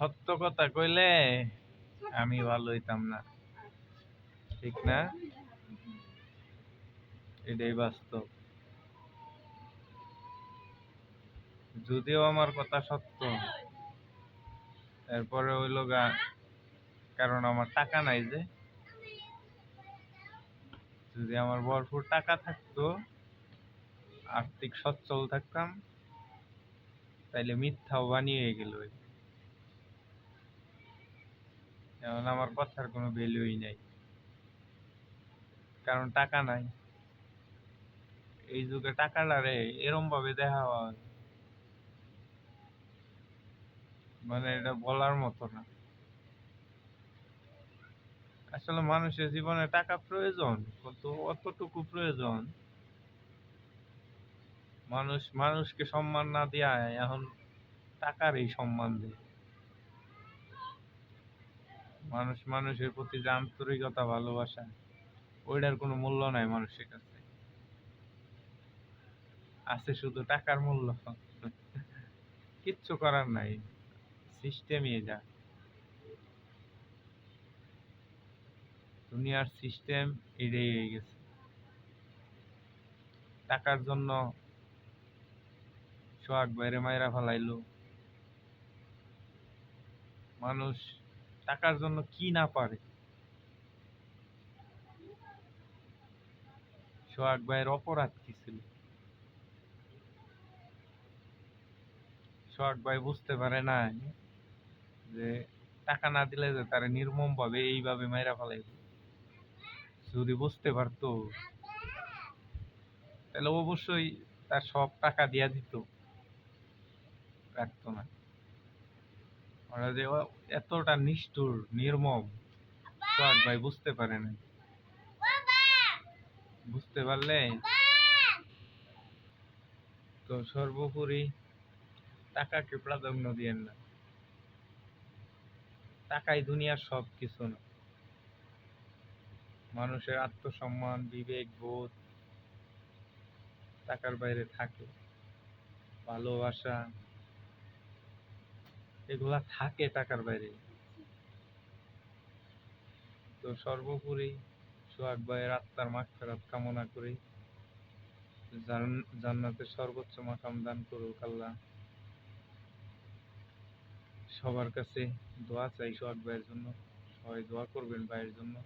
সত্য কথা কইলে আমি ভালো হইতাম না। ঠিক না? এটাই বাস্তব। যদিও আমার কথা সত্য, এরপরে হইল গা, কারণ আমার টাকা নাই যে। যদি আমার ভরপুর টাকা থাকতো, আর্থিক সচ্ছল থাকতাম, তাইলে মিথ্যাও বানিয়ে গেল। এখন আমার কথার কোনো ভ্যালুই নাই। কারণ টাকা নাই। এই যুগে টাকাটারে এরম ভাবে দেখা হয়। মানে এটা বলার মতো না। আসলে মানুষের জীবনে টাকা প্রয়োজন, কিন্তু অতটুকু প্রয়োজন। মানুষ, মানুষকে সম্মান না দিয়া এখন টাকার এই সম্মান দেয় মানুষ, মানুষের প্রতি যে আন্তরিকতা, ভালোবাসা, ওইটার কোনো মূল্য নাই মানুষের কাছে। আছে শুধু টাকার মূল্য। কিচ্ছু করার নাই। সিস্টেমই যা। দুনিয়ার সিস্টেম এটাই হয়ে গেছে। টাকার জন্য সোহাগ বাইরে মাইরা ফেলাইলো। মানুষ টাকার জন্য কি না পারে। সোহাগ ভাইয়ের অপরাধ কি ছিল? সোহাগ ভাই বুঝতে পারে না যে টাকা না দিলে যে তারা নির্মম ভাবে এইভাবে মাইরা ফেলাইবে। যদি বুঝতে পারতো, তাহলে অবশ্যই তার সব টাকা দিয়া দিত। রাখতো না। ওরা যে এতটা নিষ্ঠুর নির্মম। ভাই বুঝতে পারে না। বুঝতে পারলে? তো সর্বোপরি টাকাকে প্রাধান্য দিয়েন না। টাকাই দুনিয়ার সব কিছু না। মানুষের আত্মসম্মান বিবেক বোধ টাকার বাইরে থাকে। ভালোবাসা এগুলা থাকে টাকার বাইরে। তো সর্বোপরি সোহাগ ভাইয়ের আত্মার মাগফিরাত কামনা করি। জান- জান্নাতের সর্বোচ্চ মাকাম দান করুক আল্লাহ। সবার কাছে দোয়া চাই সোহাগ ভাইয়ের জন্য। সবাই দোয়া করবেন ভাইয়ের জন্য।